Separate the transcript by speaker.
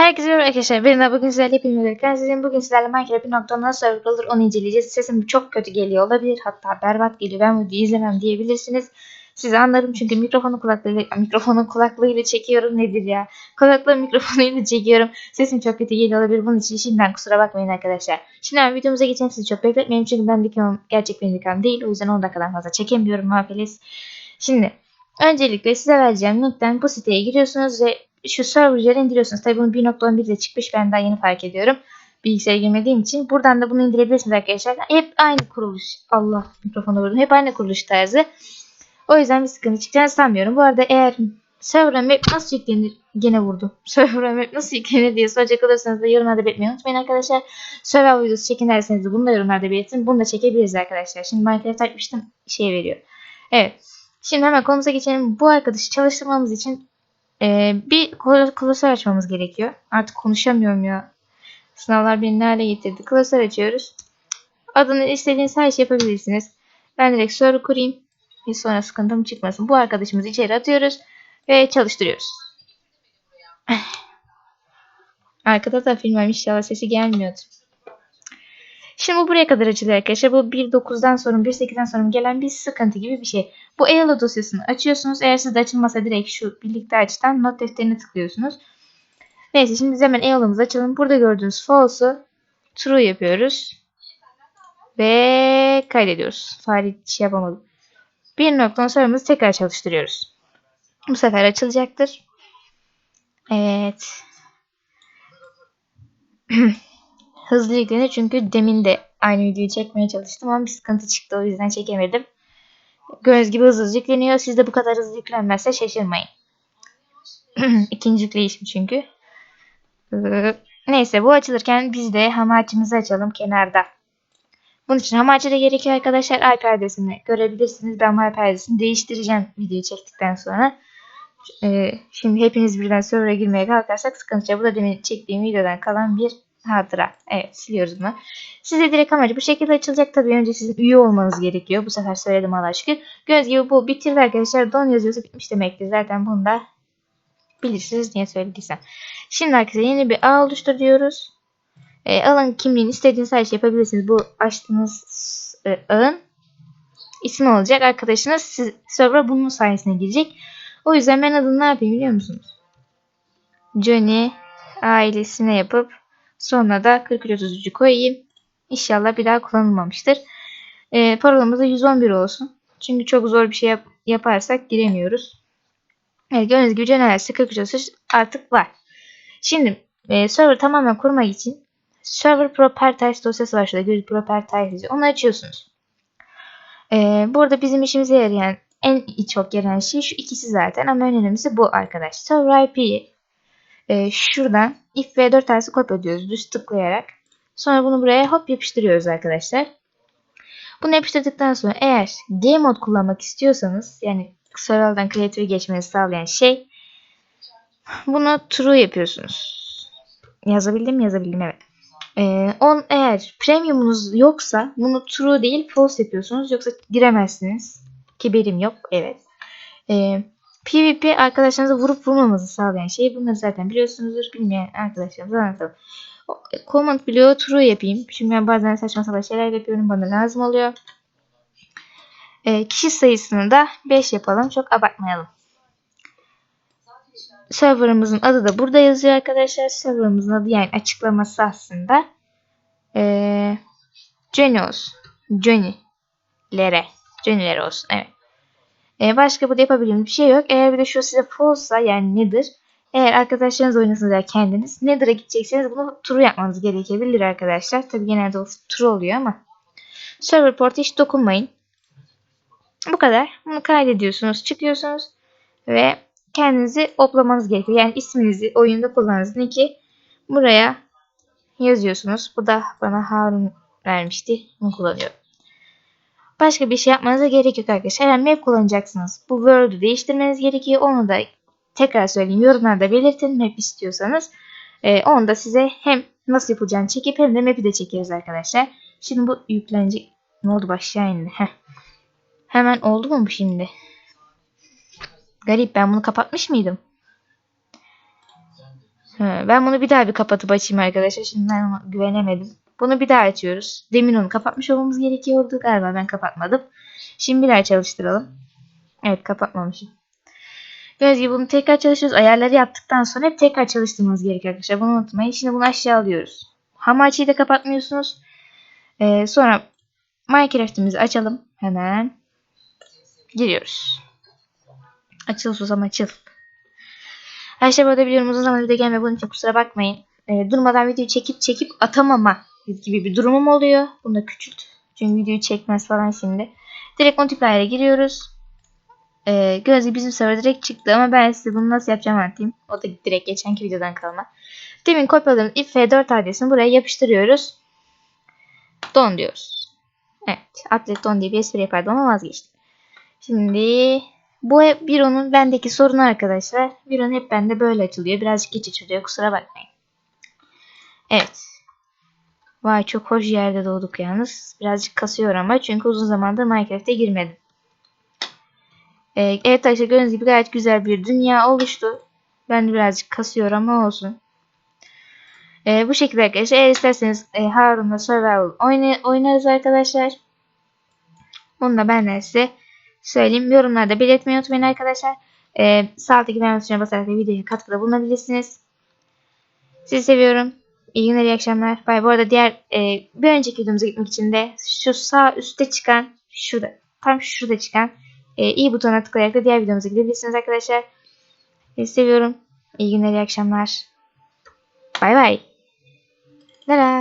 Speaker 1: Herkese merhaba arkadaşlar. Ben de bugün sizlerle birlikte. Sizin bugün sizlerle Minecraft bir nokta nasıl olur onu inceleyeceğiz. Sesim çok kötü geliyor olabilir. Hatta berbat geliyor. Ben videoyu izlemem diyebilirsiniz. Sizi anlarım çünkü mikrofonun kulaklığıyla, mikrofonun kulaklığıyla çekiyorum nedir ya? Kulaklığın mikrofonuyla çekiyorum. Sesim çok kötü geliyor olabilir. Bunun için şimdiden kusura bakmayın arkadaşlar. Şimdi hemen videomuza geçelim. Sizi çok bekletmeyin çünkü ben dikamım gerçek benim dikam değil. O yüzden 10 dakikadan fazla çekemiyorum muhafiliz. Şimdi öncelikle size vereceğim linkten bu siteye giriyorsunuz ve şu server'ları indiriyorsunuz. Tabii bunu 1.11'de çıkmış. Ben daha yeni fark ediyorum. Bilgisayara girmediğim için. Buradan da bunu indirebilirsiniz arkadaşlar. Hep aynı kuruluş. Allah mikrofonu vurdum. Hep aynı kuruluş tarzı. O yüzden bir sıkıntı çıkacağını sanmıyorum. Bu arada eğer server'a map nasıl yüklenir? Gene vurdu. Server'a map nasıl yüklenir diye soracak olursanız da yorumlarda belirtmeyi unutmayın arkadaşlar. Server videosu çekin derseniz de bunu da yorumlarda belirtin. Bunu da çekebiliriz arkadaşlar. Şimdi Minecraft açmıştım. Şey veriyor. Evet. Şimdi hemen konumuza geçelim. Bu arkadaşı çalıştırmamız için ee, bir klasör açmamız gerekiyor. Artık konuşamıyorum ya. Sınavlar beni ne hale getirdi. Klasör açıyoruz. Adını istediğiniz her şey yapabilirsiniz. Ben direkt server kurayım. Bir sonra sıkıntım çıkmasın. Bu arkadaşımızı içeri atıyoruz. Ve çalıştırıyoruz. Arkada da film var. İnşallah sesi gelmiyordu. Şimdi bu buraya kadar açılıyor arkadaşlar. Bu 1.9'dan sonra 1.8'den sonra gelen bir sıkıntı gibi bir şey. Bu EALA dosyasını açıyorsunuz. Eğer sizde açılmasa direkt şu birlikte açtan not defterine tıklıyorsunuz. Neyse şimdi biz hemen EALA'mızı açalım. Burada gördüğünüz false'u true yapıyoruz. Ve kaydediyoruz. Fare şey yapamadım. Bir noktadan sonramızı tekrar çalıştırıyoruz. Bu sefer açılacaktır. Evet. Hızlı yüklenir çünkü demin de aynı videoyu çekmeye çalıştım ama bir sıkıntı çıktı o yüzden çekemedim. Gördüğünüz gibi hızlı yükleniyor. Siz de bu kadar hızlı yüklenmezse şaşırmayın. İkinci yükleyişim çünkü. Ee, neyse bu açılırken biz de hamaçımızı açalım kenarda. Bunun için hamaçı da gerekiyor arkadaşlar. IP adresini görebilirsiniz. Ben bu IP adresini değiştireceğim videoyu çektikten sonra. Ee, şimdi hepiniz birden server'a girmeye kalkarsak sıkıntı. Bu da demin çektiğim videodan kalan bir hatıra. Evet siliyoruz bunu. Size direkt amacı bu şekilde açılacak. Tabii önce sizin üye olmanız gerekiyor. Bu sefer söyledim Allah şükür. Gördüğünüz gibi bu bitirdi arkadaşlar. Don yazıyorsa bitmiş demektir. Zaten bunu da bilirsiniz niye söylediysem. Şimdi arkadaşlar yeni bir ağ oluştur diyoruz. E, ağın kimliğini istediğiniz her şey yapabilirsiniz. Bu açtığınız e, ağın ismi olacak. Arkadaşınız siz, server'a bunun sayesinde girecek. O yüzden ben adını ne yapayım biliyor musunuz? Johnny ailesine yapıp Sonra da 4333'ü koyayım. İnşallah bir daha kullanılmamıştır. E, parolamız da 111 olsun. Çünkü çok zor bir şey yap yaparsak giremiyoruz. Evet, gördüğünüz gibi Generals'te 4333 artık var. Şimdi e, server tamamen kurmak için server properties dosyası var şurada. Grid properties Onu açıyorsunuz. E, burada bizim işimize yarayan en çok yarayan şey şu ikisi zaten ama önemlisi bu arkadaş. Server IP'yi e, şuradan if ve 4 tanesi kopyalıyoruz düz tıklayarak. Sonra bunu buraya hop yapıştırıyoruz arkadaşlar. Bunu yapıştırdıktan sonra eğer game mod kullanmak istiyorsanız yani server'dan creative'e geçmenizi sağlayan şey bunu true yapıyorsunuz. Yazabildim mi? Yazabildim evet. Ee, on, eğer premiumunuz yoksa bunu true değil false yapıyorsunuz. Yoksa giremezsiniz. Ki benim yok. Evet. Ee, PvP arkadaşlarınızı vurup vurmamanızı sağlayan şey. Bunları zaten biliyorsunuzdur. Bilmeyen arkadaşlarımıza anlatalım. Command bloğu true yapayım. Çünkü ben bazen saçma sapan şeyler yapıyorum. Bana lazım oluyor. E, kişi sayısını da 5 yapalım. Çok abartmayalım. Serverımızın adı da burada yazıyor arkadaşlar. Serverımızın adı yani açıklaması aslında. E, olsun. Johnny'lere. Johnny'lere olsun. Evet. Ee, başka burada yapabildiğimiz bir şey yok. Eğer bir de şu size false'sa yani nedir? Eğer arkadaşlarınız oynasınız ya kendiniz Nether'a gidecekseniz bunu true yapmanız gerekebilir arkadaşlar. Tabi genelde o true oluyor ama. Server port hiç dokunmayın. Bu kadar. Bunu kaydediyorsunuz, çıkıyorsunuz ve kendinizi oplamanız gerekiyor. Yani isminizi oyunda kullandığınız nick'i buraya yazıyorsunuz. Bu da bana Harun vermişti. Bunu kullanıyorum. Başka bir şey yapmanıza gerek yok arkadaşlar. Eğer map kullanacaksınız. Bu Word'u değiştirmeniz gerekiyor. Onu da tekrar söyleyeyim. Yorumlarda belirtin map istiyorsanız. Ee, onu da size hem nasıl yapılacağını çekip hem de map'i de çekeriz arkadaşlar. Şimdi bu yüklenecek. Ne oldu başlayan indi. Heh. Hemen oldu mu bu şimdi? Garip ben bunu kapatmış mıydım? Ben bunu bir daha bir kapatıp açayım arkadaşlar. Şimdi ben güvenemedim. Bunu bir daha açıyoruz. Demin onu kapatmış olmamız gerekiyordu. Galiba ben kapatmadım. Şimdi bir daha çalıştıralım. Evet kapatmamışım. Gördüğünüz gibi bunu tekrar çalışıyoruz. Ayarları yaptıktan sonra hep tekrar çalıştırmanız gerekiyor arkadaşlar. Bunu unutmayın. Şimdi bunu aşağı alıyoruz. Hamachi'yi de kapatmıyorsunuz. Ee, sonra Minecraft'imizi açalım. Hemen. Giriyoruz. Açıl susam açıl. Arkadaşlar bu arada biliyorum uzun zamandır video gelmiyor. Bunun için kusura bakmayın. Ee, durmadan video çekip çekip atamama gibi bir durumum oluyor. Bunu da küçült. Çünkü videoyu çekmez falan şimdi. Direkt multiplayer'e giriyoruz. Ee, gibi bizim server direkt çıktı ama ben size bunu nasıl yapacağımı anlatayım. O da direkt geçenki videodan kalma. Demin kopyaladığımız if f4 adresini buraya yapıştırıyoruz. Don diyoruz. Evet. Atlet don diye bir espri yapardım ama vazgeçtim. Şimdi bu hep Biro'nun bendeki sorunu arkadaşlar. Biro'nun hep bende böyle açılıyor. Birazcık geç açılıyor. Kusura bakmayın. Evet. Vay çok hoş yerde doğduk yalnız. Birazcık kasıyor ama çünkü uzun zamandır Minecraft'e girmedim. Ee, evet arkadaşlar gördüğünüz gibi gayet güzel bir dünya oluştu. Ben de birazcık kasıyor ama olsun. Ee, bu şekilde arkadaşlar eğer isterseniz e, Harun'la Survival oyna- oynarız arkadaşlar. Bunu da benden size söyleyeyim. Yorumlarda belirtmeyi unutmayın arkadaşlar. Ee, sağ alttaki beğenme tuşuna basarak videoya katkıda bulunabilirsiniz. Sizi seviyorum. İyi günler, iyi akşamlar. Bay bu arada diğer e, bir önceki videomuza gitmek için de şu sağ üstte çıkan şurada tam şurada çıkan e, i butonuna tıklayarak da diğer videomuza gidebilirsiniz arkadaşlar. Sizi seviyorum. İyi günler, iyi akşamlar. Bay bay. La.